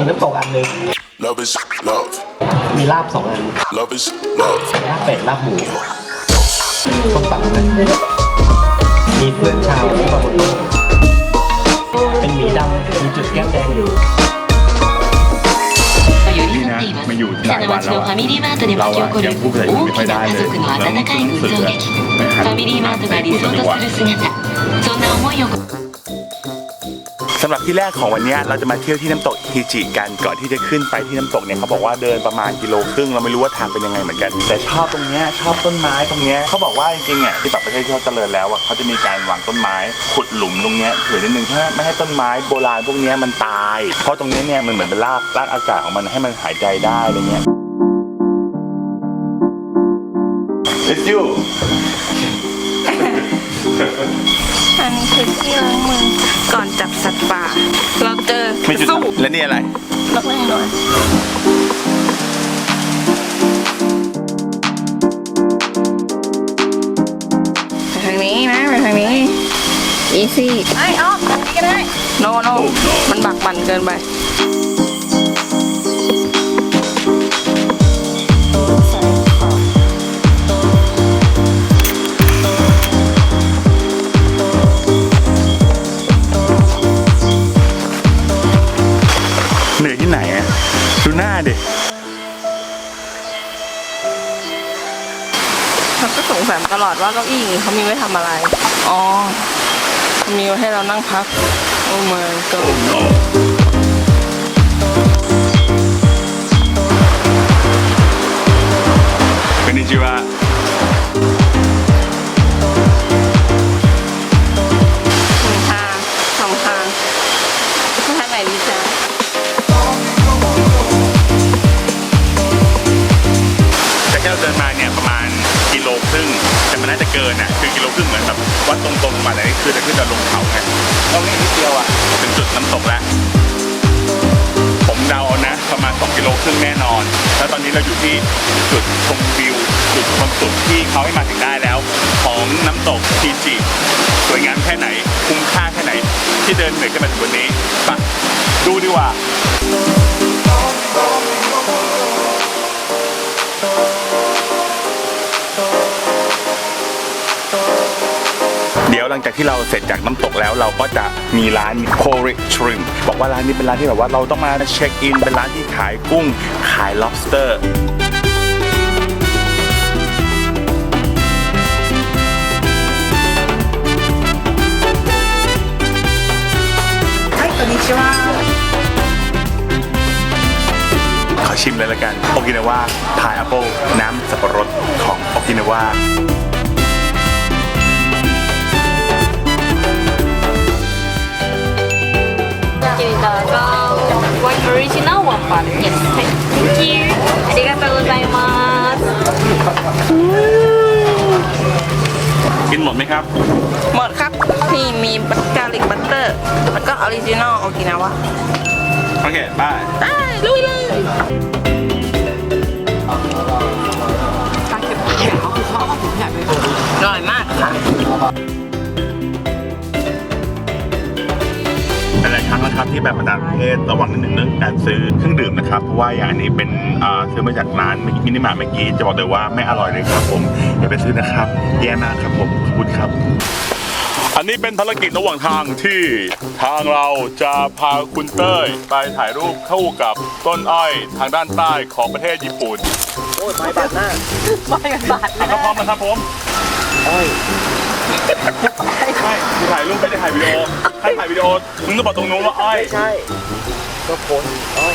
มีน้ำตกอันหนึ่ง Love is love. มีลาบสองอัน Love is love. ลาบเป็ดลาบหมูต้มตำนะมีเพื่อนชาวที่มาบนโต๊ะเป็นหมีดำมีจุดแก้มแดงอยู่ よりなっていますまあ言う北の町のファミリーマートで巻き起こる大きな家族の温かい群像劇ファミリーマートが理想とする姿そんな思いを สำหรับที่แรกของวันนี้เราจะมาเที่ยวที่น้ำตกฮิจิกันก่อนที่จะขึ้นไปที่น้ำตกเนี่ยเขาบอกว่าเดินประมาณกิโลครึ่งเราไม่รู้ว่าทางเป็นยังไงเหมือนกัน แต่ชอบตรงเนี้ยชอบต้นไม้ตรงเนี้ยเขาบอกว่าจริงๆอะที่แบบประเทศที่เขาเจริญแล้วอะเขาจะมีการวางต้นไม้ขุดหลุมตรงเนี้ยถือนิดนึงเพื่อไม่ให้ต้นไม้โบราณพวกเนี้ยมันตาย เพราะตรงเนี้ยเนี่ยมันเหมือนเป็นรากรากอากาศของมันให้มันหายใจได้อะไรเงี้ย It's you อันนี้คือที่ล้างมือก่อนจับสัตว์ป่า เราเจอไม่จุดสู้แล้วนี่อะไรนกเล่นด้วยไปทางนี้นะไปทางนี้ easy ไอ้ออกทางนี้ก็ได้ no no มันบักบันเกินไป ลอดว่าเก้าอี้อย่างนี้เขามีไว้ทำอะไร อ๋อ มีไว้ให้เรานั่งพัก โอ้ my god こんにちは แต่นี่คือจะขึ้นจะลงเขาไงตรงนี้นิดเดียวอะถึงจุดน้ำตกแล้วผมเดาเอานะประมาณ 2 กิโลครึ่งแน่นอน แล้วตอนนี้เราอยู่ที่จุดชมวิวจุดความสุขที่เขาให้มาถึงได้แล้ว ของน้ำตกทีจิสวยงามแค่ไหน คุ้มค่าแค่ไหน ที่เดินเหนื่อยขึ้นมาถึงวันนี้ไปดูดีกว่าเดี๋ หลังจากที่เราเสร็จจากน้ำตกแล้วเราก็จะมีร้านโคริชริมบอกว่าร้านนี้เป็นร้านที่แบบว่าเราต้องมาเช็คอิน เป็นร้านที่ขายกุ้งขาย lobster ขอชิมเลยละกัน โอกินาวาพายแอปเปิลน้ำสับปะรดของโอกินาวา One original one butter yes thank you ありがとうございます กินหมดไหมครับ หมดครับ นี่มีบัตกาลิกบัตเตอร์ แล้วก็ออริจินอลโอกินาวะ โอเคบาย ได้ลุยเลยอร่อยมากค่ะ หลายๆครั้ นะครับที่แบบมาต่างประเทศระวังนิดนึงเรื่องการซื้อเครื่องดื่มนะครับเพราะว่าอย่างอันนี้เป็นซื้อมาจากร้านมินิมาร์ทเมื่อกี้จะบอกเลยว่าไม่อร่อยเลยครับผมอย่าไปซื้อนะครับ แย่มากครับผมขอบคุณครับ อันนี้เป็นภารกิจระหว่างทางที่ทางเราจะพาคุณเต้ยไปถ่ายรูปคู่กับต้นอ้อยทางด้านใต้ของประเทศญี่ปุ่นโอ้ยไม้บาดหน้าครับพร้อมนะครับผมอ้อยไม่ถ่ายรูปไม่ได้ถ่ายวิดีโอให้ถ่ายวิดีโอมึงต้องบอกตรงนู้นว่าอ้อยไม่ใช่ก็โพสต์อ้อย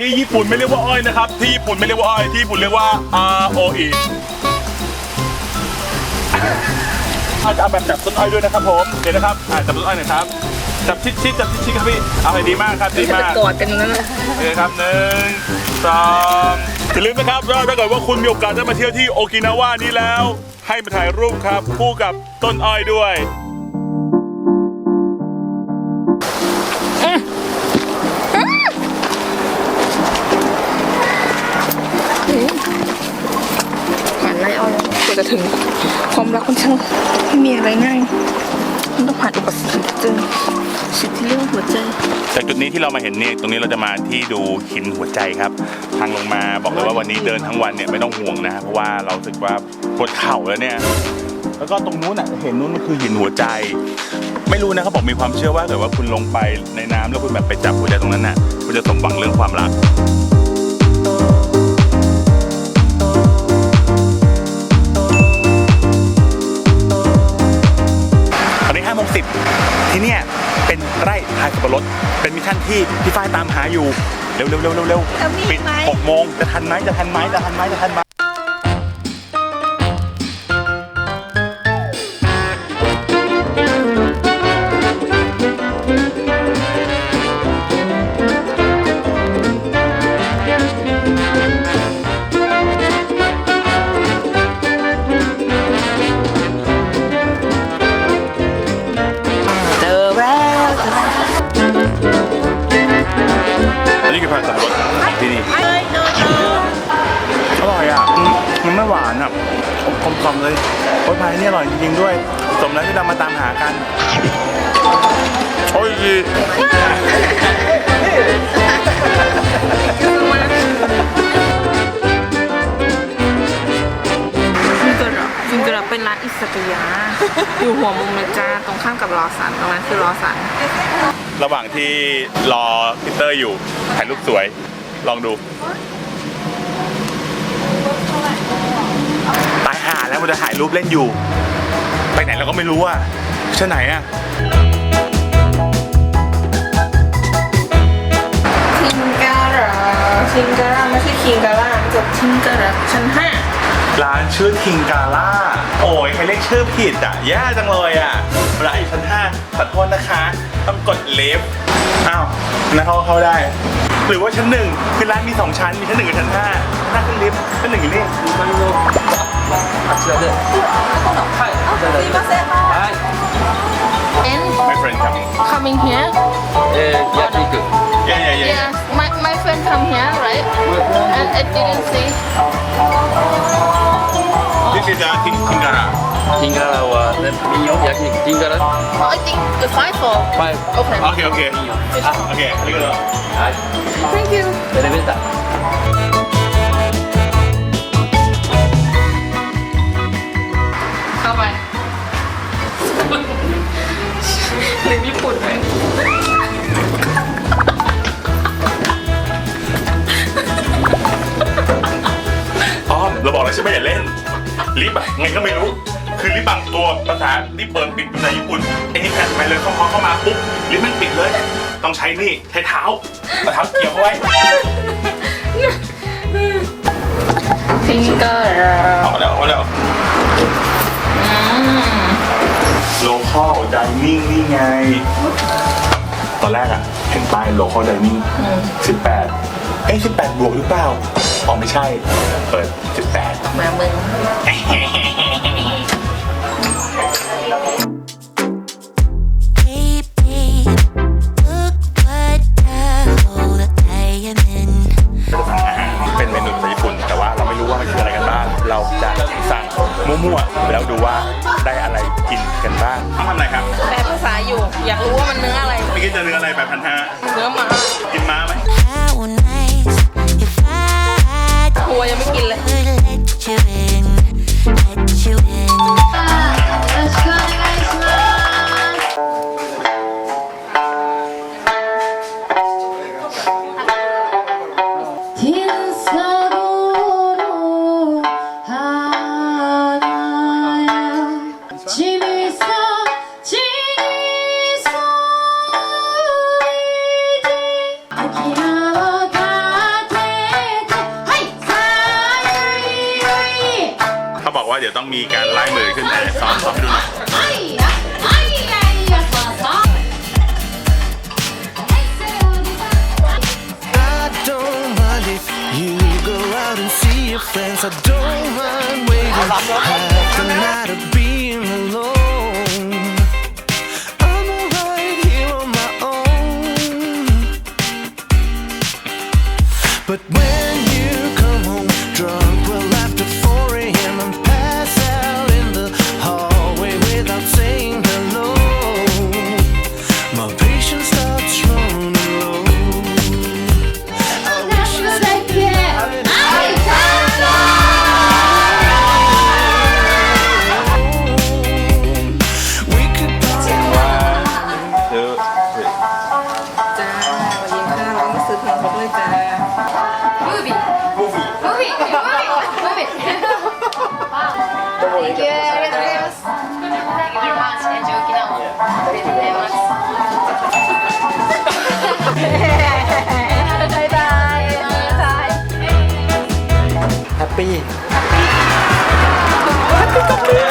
ที่ญี่ปุ่นไม่เรียกว่าอ้อยนะครับ ที่ญี่ปุ่นไม่เรียกว่าอ้อยที่ญี่ปุ่นเรียกว่า R O E อาจจะเอาแบบจับต้นอ้อยด้วยนะครับผมเดี๋ยวนะครับอ่าจับต้นอ้อยหน่อยครับจับชิดชิดๆจับชิดชิดๆครับพี่เอาให้ดีมากครับดีมาก กอดกันอยู่นั่นแหละโอเคครับหนึ่งสองอย่าลืมนะครับว่าถ้าเกิดว่าคุณมีโอกาสได้มาเที่ยวที่โอกินาวานี้แล้ว ให้มาถ่ายรูปครับคู่กับต้นอ้อยด้วยผ่านไล่อ้อยกว่าจะถึงความรักมันช่าง ไม่มีอะไรง่าย มันต้องผ่านอุปสรรคเจอชิดที่เรื่องหัวใจ จากจุดนี้ที่เรามาเห็นเนี่ยตรงนี้เราจะมาที่ดูหินหัวใจครับ ทางลงมาบอกเลยว่าวันนี้เดินทั้งวันเนี่ยไม่ต้องห่วงนะ เพราะว่าเราสึกว่าปวดเข่าแล้วเนี่ย แล้วก็ตรงนู้นอะเห็นนู้นมันคือหินหัวใจ ไม่รู้นะเขาบอกมีความเชื่อว่าเกิดว่าคุณลงไปในน้ำแล้วคุณแบบไปจับหัวใจตรงนั้นน่ะคุณจะสมหวังเรื่องความรัก ที่เนี่ยเป็นไร่ทายสับปะรดเป็นมิชชั่นที่พี่ฝ้ายตามหาอยู่ เร็วเร็วเร็วเร็วเร็วจะมีปิดไหม6โมงจะทันไหมจะทันไหมจะทันไหมจะทันไหมานอะกลมกล่อมเลยโอ้ยพายนี่อร่อยจริงๆด้วย สมแล้วที่เรามาตามหากันโอ้ยฟิงเกอร์ฟิงเกอร์เป็นร้านอิสกิยา อยู่หัวมุมเลยจ้าตรงข้ามกับรอสันตรงนั้นคือรอสัน ระหว่างที่รอพีเตอร์อยู่ถ่ายรูปสวย ลองดู ตาย หาแล้วมันจะถ่ายรูปเล่นอยู่ ไปไหนเราก็ไม่รู้อะเช่นไหนอะทิงการาทิงการาไม่ใช่คิงการาจบทิงการาชั้นห้าร้านชื่อทิงกาล่า โอ้ยใครเรียกชื่อผิดอะแย่จังเลยอะร้านอยู่ชั้นห้าขอโทษนะคะ ต้องกดเลฟอ้าวนะเขาเข้าได้ หรือว่าชั้นหนึ่งคือร้านมีสองชั้น มีชั้นหนึ่งกับชั้นห้าหน้าขึ้นลิฟต์ชั้นหนึ่งอยู่นี่ あちらで。はい。すいません。はい。And my friend coming. Coming here. Uh, yeah, yeah, yeah. Yeah, my my friend come here, right? And it didn't see. This is a tingara. Tingara or miyo yakiniku. Tingara. I think the five or five. Okay. Okay, okay. Ah, okay. Thank you. エレベーター。 หรือญี่ปุ่นไหมอ้อมเราบอกแล้วใช่ไหมอย่าเล่นลิฟต์อะไงก็ไม่รู้ คือลิฟต์บางตัวภาษาลิฟต์เปิดปิดภาษาญี่ปุ่นไอ้นี่แผ่นไปเลยเข้าเข้ามาปุ๊บลิฟต์มันปิดเลย ต้องใช้นี่ใช้เท้าเอาเท้าเกี่ยวเข้าไว้ฟิงเกอร์ เอามาแล้วเอามาแล้ว คอลดิเนิ่งนี่ไง ตอนแรกอะเห็นป้ายโลคอลดิเนิ่งสิบแปดเอ้สิบแปดบวกหรือเปล่าอ๋อไม่ใช่ เปิดสิบแปดมามึง ต้องมีการไล่มือขึ้นไปซ้อมซ้อมดูหน่อยเอาซ้ย ปี้แฮปปี้ก็ปี้